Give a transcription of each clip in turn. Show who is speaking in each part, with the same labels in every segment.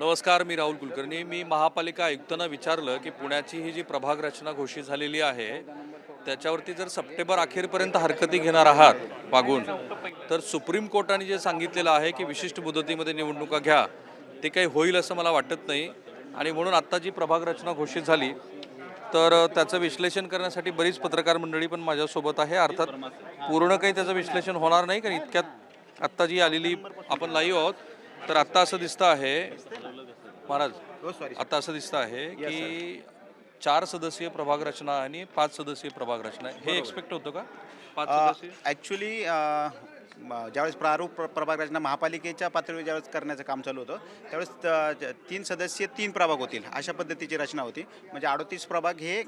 Speaker 1: नमस्कार मी राहुल कुलकर्णी. मी महापालिका आयुक्तांना विचारलं की पुण्याची ही जी प्रभाग रचना घोषित झालेली आहे त्याच्यावरती जर सप्टेंबर अखेरपर्यंत हरकती घेणार आहात मागून तर सुप्रीम कोर्टाने जे सांगितलेलं आहे की विशिष्ट मुदतीमध्ये निवडणुका घ्या ते काही होईल असं मला वाटत नाही. आणि म्हणून आत्ता जी प्रभाग रचना घोषित झाली तर त्याचं विश्लेषण करण्यासाठी बरीच पत्रकार मंडळी पण माझ्यासोबत आहे. अर्थात पूर्ण काही त्याचं विश्लेषण होणार नाही कारण इतक्यात आत्ता जी आलेली आपण लाईव्ह आहोत तर आत्ता असं दिसतं आहे महाराज आता असं दिसतं आहे की चार सदस्यीय प्रभाग रचना आणि पाच सदस्यीय प्रभाग रचना हे एक्सपेक्ट होतं का? पाच
Speaker 2: ॲक्च्युली ज्यावेळेस प्रारूप प्रभाग रचना महापालिकेच्या पातळीवर ज्यावेळेस करण्याचं काम चालू होतं त्यावेळेस त- तीन सदस्य तीन प्रभाग होतील अशा पद्धतीची रचना होती. म्हणजे अडोतीस प्रभाग हे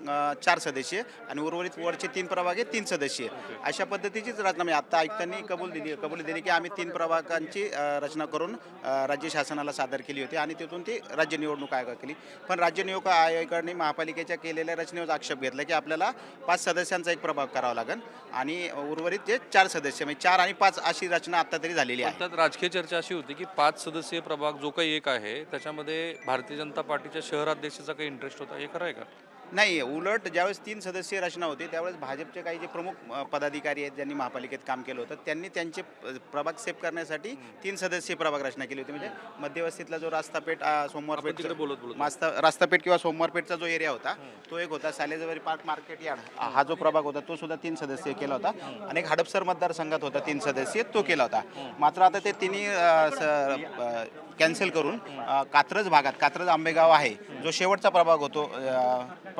Speaker 2: चार सदस्य आणि उर्वरित वरचे तीन प्रभाग हे तीन सदस्य. अशा पद्धतीचीच रचना म्हणजे आत्ता आयुक्तांनी कबूल दिली कबूल दिली की आम्ही तीन प्रभागांची रचना करून राज्य शासनाला सादर केली होती आणि तिथून ती राज्य निवडणूक आयोगाला केली. पण राज्य निवडणूक आयोगाने महापालिकेच्या केलेल्या रचनेवर आक्षेप घेतला की आपल्याला पाच सदस्यांचा एक प्रभाग करावा लागेल आणि उर्वरित जे चार सदस्य म्हणजे चार आणि पाच अशी रचना आता तरी झालेली आहे.
Speaker 1: त्यात राजकीय चर्चा अशी होती की पाच सदस्यीय प्रभाग जो काही एक आहे त्याच्यामध्ये भारतीय जनता पार्टीच्या शहराध्यक्षाचा काही इंटरेस्ट होता हे खरं आहे का?
Speaker 2: नाही उलट ज्यावेळेस तीन सदस्यीय रचना होती त्यावेळेस भाजपचे काही जे प्रमुख पदाधिकारी आहेत ज्यांनी महापालिकेत काम केलं होतं त्यांनी त्यांचे प्रभाग सेफ करण्यासाठी तीन सदस्यीय प्रभाग रचना केली होती. म्हणजे मध्यवस्तीतला जो रास्तापेठ सोमवारपेठ मास्ता रास्तापेठ किंवा सोमवारपेठचा जो एरिया होता तो एक होता सालेजवारी पार्क मार्केट यार्ड. हा जो प्रभाग होता तो सुद्धा तीन सदस्यीय केला होता. आणि एक हडपसर मतदारसंघात होता तीन सदस्यीय तो केला होता. मात्र आता ते तिन्ही कॅन्सल करून कात्रज भागात कात्रज आंबेगाव आहे जो शेवटचा प्रभाग होतो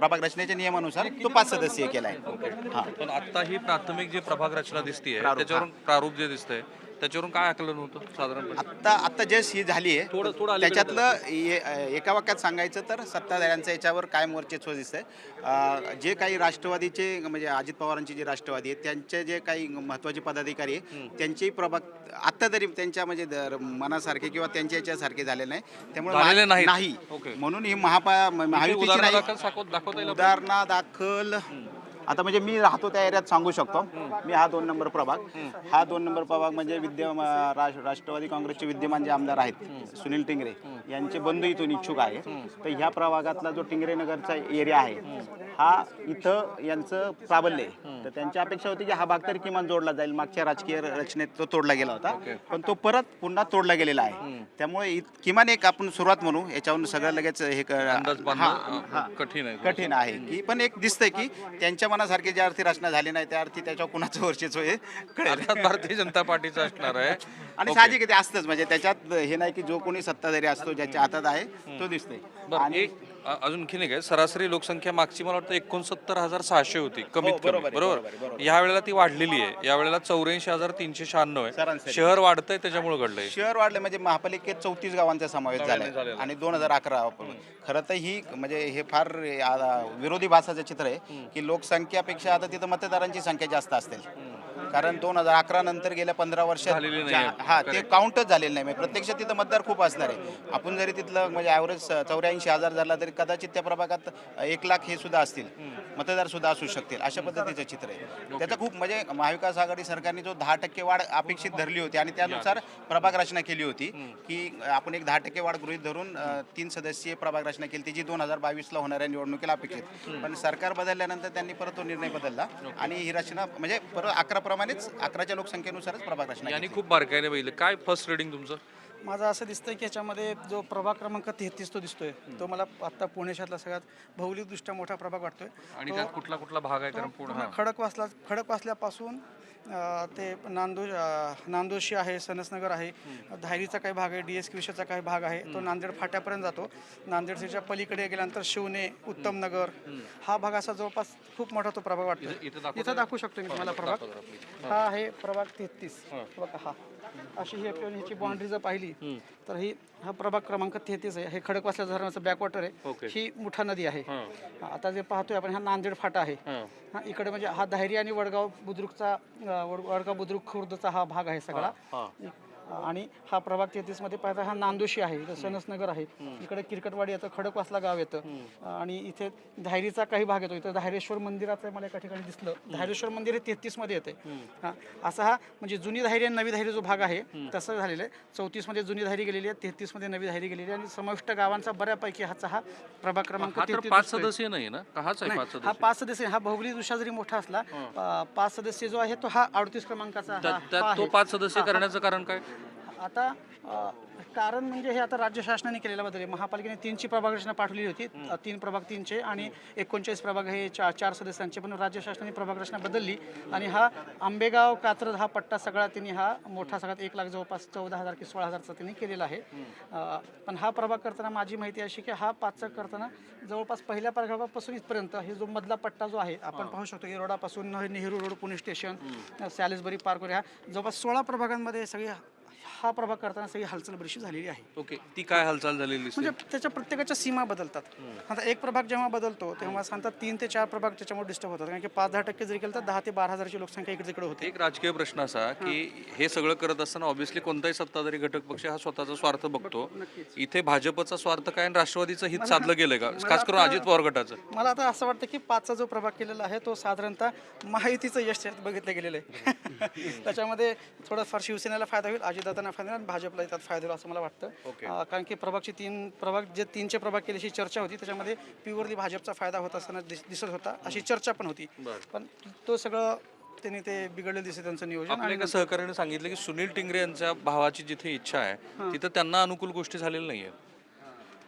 Speaker 2: प्रभाग रचनेच्या नियमानुसार तो पाच सदस्यीय केला आहे हा
Speaker 1: पण आता ही प्राथमिक जी प्रभाग रचना दिसतीये
Speaker 2: प्रारूप,
Speaker 1: त्याच्यावरून प्रारूप जे दिसतंय त्याच्यावरून काय आकलन होतं साधारणपणे?
Speaker 2: आत्ता आत्ता जस्ट ही झाली
Speaker 1: थोडं-
Speaker 2: आहे
Speaker 1: थोडं अलीकडे
Speaker 2: त्याच्यातलं एका वाक्यात सांगायचं तर सत्ताधाऱ्यांचं याच्यावर कायम वर्चस्व दिसतंय. अ, जे काही राष्ट्रवादीचे म्हणजे अजित पवारांचे जे राष्ट्रवादी आहेत त्यांचे जे काही महत्त्वाचे पदाधिकारी आहे त्यांचेही प्रभाग आत्ता तरी त्यांच्या म्हणजे मनासारखे किंवा त्यांच्या याच्यासारखे झाले नाही. त्यामुळे
Speaker 1: झालेले
Speaker 2: महा-
Speaker 1: नाहीत.
Speaker 2: नाही.
Speaker 1: ओके.
Speaker 2: म्हणून ही महापा महायुतीची
Speaker 1: उदाहरण
Speaker 2: नाही.
Speaker 1: दाखल साको- दाखवता येईल आपल्याला?
Speaker 2: उदाहरणादाखल आता म्हणजे मी राहतो त्या एरियात सांगू शकतो. मी हा दोन नंबर प्रभाग. हा दोन नंबर प्रभाग म्हणजे विद्य राष्ट्र- राष्ट्रवादी काँग्रेसचे विद्यमान जे आमदार आहेत सुनील टिंगरे यांचे बंधू इथून इच्छुक आहे. तर ह्या प्रभागातला जो टिंगरे नगरचा एरिया आहे हा इथं यांचं प्राबल्य आहे. तर त्यांची अपेक्षा होती की हा भाग तरी किमान जोडला जाईल. मागच्या राजकीय रचनेत तो तोडला गेला होता. पण तो परत पुन्हा तोडला गेलेला आहे. त्यामुळे इत- किमान एक आपण सुरुवात म्हणू. याच्यावरून सगळं लगेच हे क-
Speaker 1: अंदाज बांधणं. अ, कठीण आहे.
Speaker 2: कठीण आहे की. पण एक दिसतंय की त्यांच्या मनासारखी ज्या अर्थी रचना झाली नाही त्या अर्थी त्याच्यावर कुणाचं वर्चस्व हे कळेल.
Speaker 1: अर्थात भारतीय जनता पार्टीचा असणार आहे.
Speaker 2: आणि साहजिक आहे ते असतंच. म्हणजे त्याच्यात हे नाही की जो कोणी सत्ताधारी असतो ज्याच्या हातात आहे तो दिसतोय.
Speaker 1: बरं
Speaker 2: आणि
Speaker 1: एक अ- अजून की नाही काय सरासरी लोकसंख्या मागची मला वाटतं एकोणसत्तर हजार सहाशे होती कमीत कमी.
Speaker 2: हो, बरोबर? आहे,
Speaker 1: बरोबर. या वेळेला ती वाढलेली आहे. या वेळेला चौऱ्याऐंशी हजार तीनशे शहाण्णव आहे.
Speaker 2: सरासरी.
Speaker 1: शहर वाढतंय त्याच्यामुळे घडलंय.
Speaker 2: शहर वाढले म्हणजे महापालिकेत चौतीस गावांचा समावेश झालाय. आणि दोन हजार अकरा खरं तर ही म्हणजे हे फार आ, विरोधी भाषाचं चित्र आहे की लोकसंख्यापेक्षा आता तिथं मतदारांची संख्या जास्त असेल कारण दोन हजार अकरा नंतर गेल्या पंधरा वर्षात
Speaker 1: झालेली नाही
Speaker 2: ज्या-
Speaker 1: आहे.
Speaker 2: हा ते काउंटच झालेलं नाही. म्हणजे प्रत्यक्ष तिथं मतदार खूप असणार आहे. आपण जरी तिथलं म्हणजे ॲव्हरेज चौऱ्याऐंशी हजार झाला तरी कदाचित त्या प्रभागात एक लाख हे सुद्धा असतील. मतदार सुद्धा असू शकतील. अशा पद्धतीचं चित्र आहे. त्याचं खूप म्हणजे महाविकास आघाडी सरकारने जो दहा टक्के वाढ अपेक्षित धरली होती आणि त्यानुसार प्रभाग रचना केली होती की आपण एक दहा टक्के वाढ गृहीत धरून अ, तीन सदस्यीय प्रभाग रचना केली ती जी दोन हजार बावीसला होणाऱ्या निवडणुकीला अपेक्षित. पण सरकार बदलल्यानंतर त्यांनी परत तो निर्णय बदलला. आणि ही रचना म्हणजे परत अकरा प्रमाणेच अकराच्या लोकसंख्येनुसारच प्रभाग रचना
Speaker 1: यांनी
Speaker 2: केली.
Speaker 1: खूप बारकाईने बघितलं काय फर्स्ट रिडिंग तुमचं
Speaker 3: माझं असं दिसतंय की याच्यामध्ये जो प्रभाग क्रमांक तेहतीस तो दिसतोय. तो मला आता पुणे शहरातला सगळ्यात भौगोलिकदृष्ट्या मोठा प्रभाग वाटतोय.
Speaker 1: आणि त्यात कुठला कुठला भाग आहे कारण पूर्ण.
Speaker 3: खडकवासला खडकवासल्यापासून ते नांदो नांदोशी आहे सनसनगर आहे धायरीचा काही भाग आहे डी एस विषयाचा काही भाग आहे तो नांदेड फाट्यापर्यंत जातो. नांदेड सिटीच्या पलीकडे गेल्यानंतर शिवने उत्तम नगर हा भाग असा जवळपास खूप मोठा तो प्रभाग वाटतो
Speaker 1: इथं-
Speaker 3: दाखवू शकतो मी तुम्हाला प्रभाग. हा आहे प्रभाग तेहतीस. बघा हा. अशी ही आपण ह्याची बाउंड्री जर पाहिली तर ही हा प्रभाग क्रमांक तेहतीस आहे. हे खडकवासल्या धरणाचं बॅकवॉटर. आहे. ही मुठा नदी आहे.
Speaker 1: हां.
Speaker 3: आता जे पाहतोय आपण हा नांदेड फाटा आहे.
Speaker 1: हां.
Speaker 3: इकडे म्हणजे हा धायरी आणि वडगाव बुद्रुकचा वडगाव बुद्रुक खुर्दचा हा भाग आहे सगळा. आणि हा प्रभाग तेहतीसमध्ये पाहता हा नांदोशी आहे इथं सनसनगर आहे. इकडे किरकटवाडी येतं खडकवासला गाव येतं. आणि इथे धायरीचा काही भाग येतो इथं धायरेश्वर मंदिराचं मला एका ठिकाणी दिसलं. धायरेश्वर मंदिर हे तेहतीसमध्ये येते. हा असा हा म्हणजे जुनी धायरी आणि नवी धायरी जो भाग आहे तसं झालेलं आहे. चौतीसमध्ये जुनी धायरी गेलेली आहे तेहतीसमध्ये नवी धायरी गेलेली आहे आणि समाविष्ट गावांचा बऱ्यापैकी हाचा हा प्रभाग क्रमांक
Speaker 1: तर
Speaker 3: 33
Speaker 1: पाच. सदस्य नाही ना?
Speaker 3: हा पाच सदस्य हा भौगोलिक दृष्ट्या जरी मोठा असला पाच सदस्य जो आहे तो हा अडतीस क्रमांकाचा
Speaker 1: तो. पाच सदस्य करण्याचं कारण काय?
Speaker 3: आता कारण म्हणजे हे आता राज्य शासनाने केलेला बदल आहे. महापालिकेने तीनची प्रभाग रचना पाठवली होती. तीन प्रभाग तीनचे आणि एकोणचाळीस प्रभाग हे चार चार सदस्यांचे. पण राज्य शासनाने प्रभाग रचना बदलली आणि हा आंबेगाव कात्रज हा पट्टा सगळा त्यांनी हा मोठा सगळ्यात एक लाख जवळपास चौदा हजार की सोळा हजारचा त्यांनी केलेला आहे. पण हा प्रभाग करताना माझी माहिती अशी की हा पाचचा करताना जवळपास पहिल्या प्रभागापासून इथपर्यंत हे जो मधला पट्टा जो आहे आपण पाहू शकतो की रोडापासून Nehru road Pune station Salisbury park वगैरे हा जवळपास सोळा प्रभागांमध्ये सगळी हा प्रभाग करताना सगळी हालचाल बरीचशी झालेली आहे.
Speaker 1: ओके ती काय हालचाल झालेली दिसते
Speaker 3: म्हणजे त्याच्या प्रत्येकाच्या सीमा बदलतात. आता एक प्रभाग जेव्हा बदलतो तेव्हा सांगतात तीन ते चार प्रभाग त्याच्यामुळे डिस्टर्ब होतात. कारण की पाच दहा टक्के जरी केलं तर दहा ते बारा हजारची लोकसंख्या इकडे तिकडे होते.
Speaker 1: एक राजकीय प्रश्न असा की हे सगळं करत असताना ऑब्व्हियसली कोणताही सत्ताधारी घटक पक्ष हा स्वतःचा स्वार्थ बघतो इथे भाजपचा स्वार्थ काय आणि राष्ट्रवादीचं हित साधलं गेलंय का? खास करून अजित पवार गटाचं.
Speaker 3: मला आता असं वाटतं की पाचचा जो प्रभाग केलेला आहे तो साधारणतः महायुतीचं यश त्यात बघितलं गेलेलं आहे. त्याच्यामध्ये थोडंफार शिवसेनेला फायदा होईल अजितदादांना फायदा आणि भाजपला त्यात फायदा होईल असं मला वाटतं. अं, कारण की प्रभागची तीन प्रभाग जे तीनचे प्रभाग केल्याची चर्चा होती त्याच्यामध्ये प्युअरली भाजपचा फायदा होत असताना दिस- दिसत होता अशी चर्चा पण होती. पण तो सगळं त्यांनी ते बिघडलेलं दिसते त्यांचं नियोजन
Speaker 1: आपल्या एका सहकार्याने सांगितलं की सुनील टिंगरे यांच्या भावाची जिथे इच्छा आहे तिथं त्यांना अनुकूल गोष्टी झालेल्या नाहीये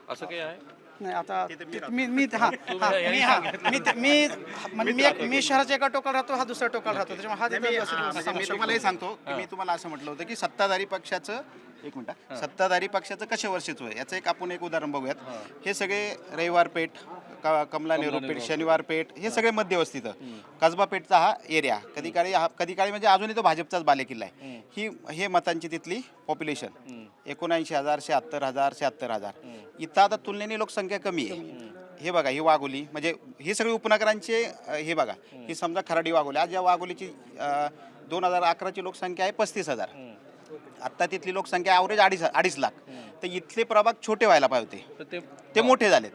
Speaker 1: असं काही आहे?
Speaker 3: नाही आता मी मी हा हा, मी हा मी ते- मी म्हणजे मी एक- मी शहराच्या एका टोकाला राहतो हा दुसऱ्या टोकाला राहतो. त्याच्यामुळे हा
Speaker 2: मी
Speaker 3: तिथं
Speaker 2: म्हणजे मी तुम्हाला हे सांगतो की मी तुम्हाला असं म्हटलं होतं की सत्ताधारी पक्षाचं एक मिनिट सत्ताधारी पक्षाचं कसे वर्षित्व आहे याचं एक आपण एक उदाहरण बघूयात. हे सगळे रविवार पेठ क- कमला नेहरू पेठ शनिवार पेठ हे सगळे मध्यवस्थित कसबा पेठचा हा एरिया कधी काळी हा कधी काळी म्हणजे अजूनही तो भाजपचाच बालेकिल्ला आहे. ही हे मतांची तिथली पॉप्युलेशन एकोणऐंशी हजार शहात्तर हजार शहात्तर हजार. इथं आता तुलनेने लोकसंख्या कमी आहे. हे बघा ही वाघोली म्हणजे ही सगळी उपनगरांचे हे बघा. ही समजा खराडी वाघोली. आज या वाघोलीची दोन हजार अकराची लोकसंख्या आहे पस्तीस हजार. आत्ता तिथली लोकसंख्या ॲव्हरेज अडीच अडीच लाख. तर इथले प्रभाग छोटे व्हायला पाहिजे होते.
Speaker 1: ते
Speaker 2: ते मोठे झालेत.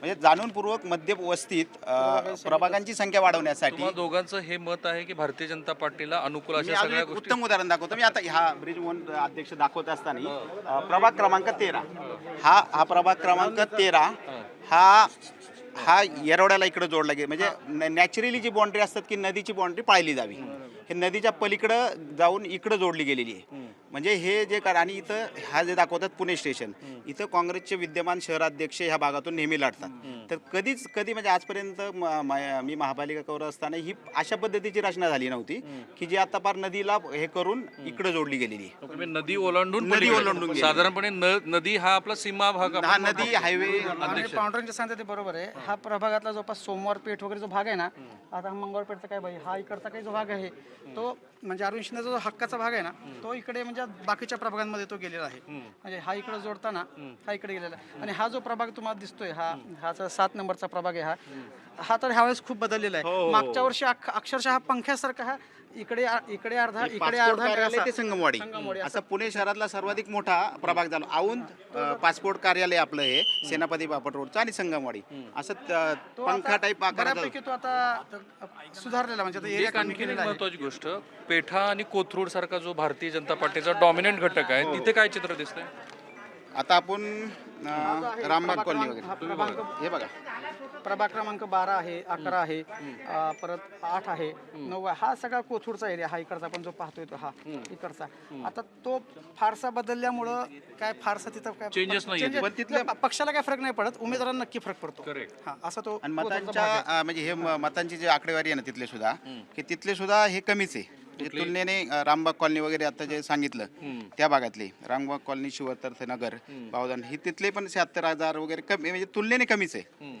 Speaker 2: म्हणजे जाणूनपूर्वक मध्य वस्तीत अ, प्रभागांची संख्या वाढवण्यासाठी
Speaker 1: तुम्हा दोघांचं हे मत आहे की भारतीय जनता पार्टीला अनुकूल
Speaker 2: मी
Speaker 1: अशा
Speaker 2: अजून
Speaker 1: सगळ्या
Speaker 2: एक
Speaker 1: गोष्टी
Speaker 2: उत्तम उदाहरण दाखवतो. मी आता हा ब्रिज वन अध्यक्ष दाखवत असताना अ, प्रभाग क्रमांक तेरा. हा हा प्रभाग क्रमांक तेरा हा. हा येरवड्याला इकडे जोडला गेला. म्हणजे नॅचरली जी बाउंड्री असतात की नदीची बाउंड्री पाळली जावी. हे नदीच्या पलीकडं जाऊन इकडं जोडली गेलेली आहे. म्हणजे हे जे कर आणि इथं हा जे दाखवतात पुणे स्टेशन इथं काँग्रेसचे विद्यमान शहराध्यक्ष ह्या भागातून नेहमी लढतात. तर कधीच कधी म्हणजे आजपर्यंत म- म- मी महापालिका कवर असताना ही अशा पद्धतीची रचना झाली नव्हती की जी आता पार नदीला हे करून इकडे जोडली गेलेली
Speaker 1: म्हणजे नदी ओलांडून
Speaker 2: नदी. ओलांडून.
Speaker 1: साधारणपणे न- नदी हा आपला सीमा भाग
Speaker 2: हा
Speaker 1: आपण
Speaker 2: नदी हायवे
Speaker 3: पांढऱ्यांचे सांगते ते बरोबर आहे. हा प्रभागातला जवळपास सोमवार पेठ वगैरे जो भाग आहे ना आता मंगळवार पेठचा काय भाई हा इकडचा काही जो भाग आहे तो म्हणजे अरुण शिंदेचा जो हक्काचा भाग आहे ना तो इकडे म्हणजे बाकीच्या प्रभागांमध्ये तो गेलेला आहे. म्हणजे हा इकडे जोडताना हा इकडे गेलेला आहे. आणि हा जो प्रभाग तुम्हाला दिसतोय हा हा सात नंबरचा प्रभाग आहे हा हा तर ह्यावेळेस खूप बदललेला आहे. मागच्या वर्षी अक्षरशः हा पंख्यासारखा हा इकडे इकडे अर्धा इकडे
Speaker 2: पासपोर्ट
Speaker 3: अर्धा
Speaker 2: कार्यालय
Speaker 3: असा.
Speaker 2: ते संगमवाडी.
Speaker 3: संगमवाडी.
Speaker 2: असं पुणे शहरातला सर्वाधिक मोठा प्रभाग झाला. औंध पासपोर्ट कार्यालय आपलं हे सेनापती बापट रोडचं आणि संगमवाडी. असं पंखा टाईप
Speaker 3: बऱ्यापैकी तो आता सुधारलेला म्हणजे आता एरिया
Speaker 1: एक आणखी महत्वाची गोष्ट पेठा आणि कोथरूड सारखा जो भारतीय जनता पार्टीचा डॉमिनंट घटक आहे तिथे काय चित्र दिसतंय?
Speaker 2: आता आपण अ, रामबाग कॉलनी वगैरे. हे बघा.
Speaker 3: प्रभाग क्रमांक बारा आहे अकरा आहे अं, परत आठ आहे नऊ आहे. हा सगळा कोथरूडचा एरिया हा इकडचा आपण जो पाहतोय तो हा इकडचा. आता तो फारसा बदलल्यामुळं काय फारसा तिथं काय
Speaker 1: Changes
Speaker 3: changes-
Speaker 2: पण तिथल्या-
Speaker 3: पक्षाला काय फरक नाही पडत. उमेदवारांना नक्की फरक पडतो.
Speaker 1: Correct.
Speaker 3: हा असा तो
Speaker 2: आणि
Speaker 3: कोथरूडचा
Speaker 2: मतांच्या. अ, म्हणजे हे म- मतांची जी आकडेवारी आहे ना तिथले सुद्धा की तिथले सुद्धा हे कमीच आहे. तुलनेने अ, रामबाग कॉलनी वगैरे आता जे सांगितलं त्या भागातले. रामबाग कॉलनी शिवतर्थ नगर बावधन ही तिथले पण शहात्तर हजार वगैरे कमी म्हणजे तुलनेने कमीच आहे.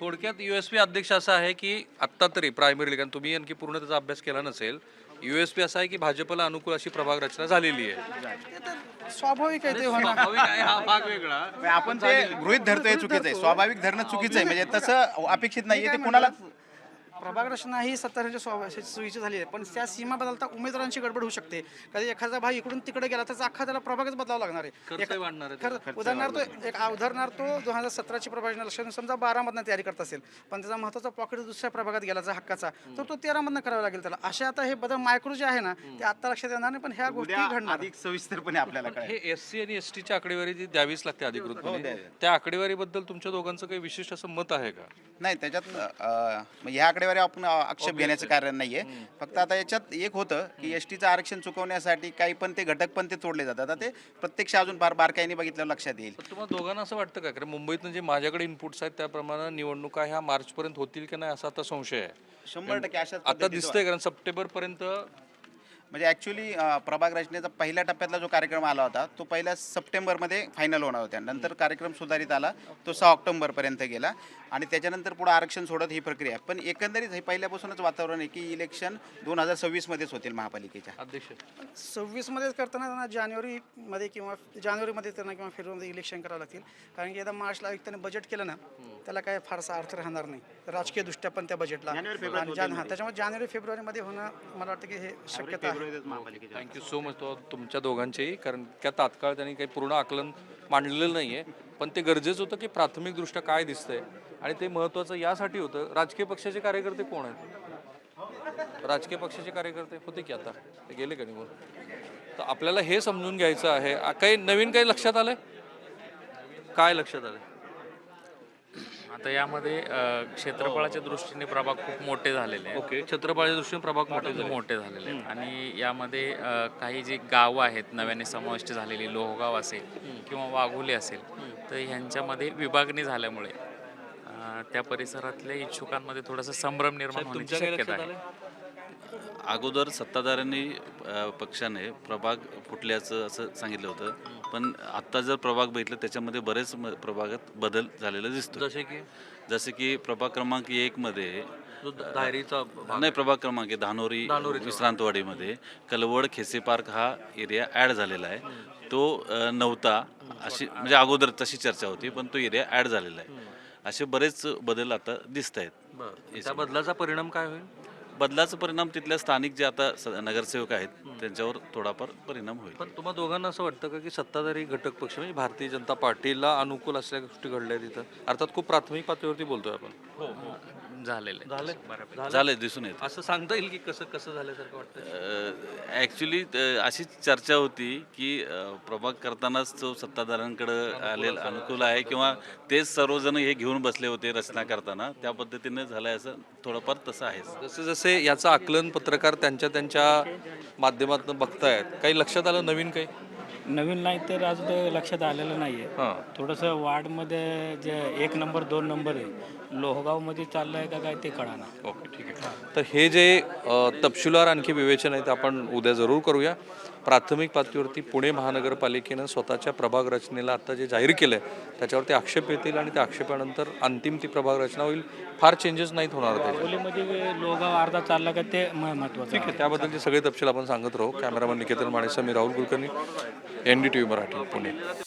Speaker 1: थोडक्यात युएसपी अध्यक्ष असा आहे की आत्ता तरी प्रायमरी कारण तुम्ही आणखी पूर्ण त्याचा अभ्यास केला नसेल युएसपी असा आहे की भाजपला अनुकूल अशी प्रभाग रचना झालेली आहे.
Speaker 3: ते तर स्वाभाविक आहे ते होणार.
Speaker 1: स्वाभाविक आहे, हा भाग वेगळा.
Speaker 2: पण आपण ते गृहित धरतोय चुकीचं आहे. स्वाभाविक धरणं चुकीचं आहे. म्हणजे तसं अपेक्षित नाहीये ते कुणाला
Speaker 3: प्रभाग रचना ही सत्तारांच्या सोयीची झाली आहे. पण त्या सीमा बदलता उमेदवारांची गडबड होऊ शकते. कधी एखादा भाग इकडून तिकडे गेला तर अख्खा त्याला प्रभागच बदलावा लागणार आहे. खरं उदाहरणार्थ एक उदाहरणार्थ तो दोन हजार सतराची प्रभाग लक्षात समजा बारामधनं तयारी करत असेल पण त्याचा महत्त्वाचा पॉकेट दुसऱ्या प्रभागात गेला जर हक्काचा तर तो तेरामधनं करावा लागेल त्याला. अशा आता हे बदल मायक्रो जे आहे ना ते आता लक्षात येणार नाही पण ह्या गोष्टी घडणार.
Speaker 2: अधिक सविस्तरपणे आपल्याला
Speaker 1: हे एस सी आणि एस टीची आकडेवारी जी द्यावीच लागते अधिकृतपणे
Speaker 2: द्यावी.
Speaker 1: त्या आकडेवारीबद्दल तुमच्या दोघांचं काही विशिष्ट असं मत आहे का?
Speaker 2: नाही त्याच्यात ह्या आकडेवारी आपण अं, आक्षेप घेण्याचं कारण नाहीये. फक्त आता याच्यात एक होतं की एस टीचं आरक्षण चुकवण्यासाठी काही पण ते घटक पण ते तोडले जातात. आता ते प्रत्यक्ष अजून फार बारकाईने बघितल्यावर लक्षात येईल.
Speaker 1: तुम्हाला दोघांना असं वाटतं का? कारण मुंबईतनं जे माझ्याकडे इनपुट्स आहेत त्याप्रमाणे निवडणुका ह्या मार्चपर्यंत होतील की नाही असा आता संशय आहे.
Speaker 2: शंभर टक्के अशाच
Speaker 1: आता दिसतंय कारण सप्टेंबरपर्यंत
Speaker 2: म्हणजे ॲक्च्युली प्रभाग रचनेचा पहिल्या टप्प्यातला जो कार्यक्रम आला होता तो पहिल्या सप्टेंबरमध्ये फायनल होणार होत्या नंतर कार्यक्रम सुधारित आला तो सहा ऑक्टोबरपर्यंत गेला आणि त्याच्यानंतर पुढे आरक्षण सोडत ही प्रक्रिया. पण एकंदरीत हे पहिल्यापासूनच वातावरण आहे की इलेक्शन दोन हजार सव्वीसमध्येच होतील महापालिकेच्या.
Speaker 1: अध्यक्ष.
Speaker 3: सव्वीसमध्ये करताना त्यांना जानेवारीमध्ये किंवा जानेवारीमध्ये त्यांना किंवा फेब्रुवारीमध्ये इलेक्शन करावं लागतील. कारण की एकदा मार्चला एक त्याने बजेट केलं ना त्याला काय फारसा अर्थ राहणार नाही. राजकीय दृष्ट्या पण त्या बजेटला आणि हां त्याच्यामुळे जानेवारी फेब्रुवारीमध्ये होणं मला वाटतं की हे शक्यता आहे.
Speaker 2: महापालिकेच्या
Speaker 1: थँक्यू सो मच तो तुमच्या दोघांचेही कारण त्या तात्काळ त्यांनी काही पूर्ण आकलन मांडलेलं नाही आहे पण ते गरजेचं होतं की प्राथमिकदृष्ट्या काय दिसतंय. आणि ते महत्त्वाचं यासाठी होतं. राजकीय पक्षाचे कार्यकर्ते कोण आहेत? राजकीय पक्षाचे कार्यकर्ते होते की आता? ते गेले का निघून? तर आपल्याला हे समजून घ्यायचं आहे. काही नवीन काही लक्षात आलंय? काय लक्षात आलंय?
Speaker 4: आता यामध्ये अ, क्षेत्रफळाच्या दृष्टीने प्रभाग खूप मोठे झालेले आहेत.
Speaker 1: ओके छत्रपाळच्या दृष्टीने प्रभाग मोठे झाले
Speaker 4: मोठे झालेले आहेत. आणि यामध्ये अ, काही जी गावं आहेत नव्याने समाविष्ट झालेली लोहगाव असेल किंवा वाघोली असेल तर ह्यांच्यामध्ये विभागणी झाल्यामुळे अ, त्या परिसरातल्या इच्छुकांमध्ये थोडासा संभ्रम निर्माण होण्याची
Speaker 1: तुमच्या
Speaker 4: शक्यता
Speaker 1: लक्षात
Speaker 4: आहे
Speaker 5: अगोदर सत्ताधाऱ्यांनी पक्षाने प्रभाग फुटल्याचं असं सांगितलं होतं. पण आत्ता जर प्रभाग बघितलं त्याच्यामध्ये बरेच प्रभागात बदल झालेला दिसतो
Speaker 1: जसे की?
Speaker 5: जसे की प्रभाग क्रमांक एक मध्ये
Speaker 1: जो द- दायरीचा भाग.
Speaker 5: नाही प्रभाग क्रमांक आहे, धानोरी विश्रांतवाडीमध्ये कलवड खेसे पार्क हा एरिया ॲड झालेला आहे. तो नव्हता अशी म्हणजे अगोदर तशी चर्चा होती पण तो एरिया ॲड झालेला आहे. असे बरेच बदल आता दिसत आहेत
Speaker 1: त्या बदलाचा परिणाम काय होईल?
Speaker 5: बदलाचा परिणाम तिथल्या स्थानिक जे आता स- नगरसेवक आहेत त्यांच्यावर थोडाफार परिणाम होईल.
Speaker 1: पण तुम्हाला दोघांना असं वाटतं का की सत्ताधारी घटक पक्ष म्हणजे भारतीय जनता पार्टीला अनुकूल असलेल्या गोष्टी घडल्या तिथं? अर्थात खूप प्राथमिक पातळीवरती बोलतोय आपण.
Speaker 4: झालेले
Speaker 1: झाले
Speaker 4: बऱ्यापैकी.
Speaker 5: झालंय दिसून येत
Speaker 1: असं सांगता येईल की कसं कसं झाल्यासारखं वाटतं
Speaker 5: ॲक्च्युली अशीच चर्चा होती की अ, प्रभाग करतानाच तो सत्ताधाऱ्यांकडे आलेला अनुकूल आहे किंवा तेच सर्वजण हे घेऊन बसले होते रचना करताना त्या पद्धतीने झालंय असं थोडंफार तसं आहे.
Speaker 1: जसे जसे याचं आकलन पत्रकार त्यांच्या त्यांच्या माध्यमातून बघतायत काही लक्षात आलं नवीन काही?
Speaker 6: नवीन नाही तर अजून ते लक्षात आलेलं नाही आहे
Speaker 1: हां.
Speaker 6: थोडंसं वार्डमध्ये जे एक नंबर दोन नंबर आहे लोहगावमध्ये चाललं आहे का काय ते कळाना.
Speaker 1: ओके ठीक आहे. तर हे जे अ, तपशीलवार आणखी विवेचन आहे ते आपण उद्या जरूर करूया. प्राथमिक पातळीवरती पुणे महानगरपालिकेनं स्वतःच्या प्रभाग रचनेला आता जे जाहीर केलं आहे त्याच्यावरती आक्षेप येतील आणि त्या आक्षेपानंतर अंतिम ती प्रभाग रचना होईल. फार चेंजेस नाहीत होणार त्याच्यात.
Speaker 6: खोलीमध्ये लोहगाव अर्धा चालला का ते म- महत्त्वाचं
Speaker 1: ठीक आहे त्याबद्दलचे सगळे तपशील आपण सांगत राहू. कॅमेरामन निकेतन माणेसा मी Rahul Kulkarni N D T V Marathi Pune.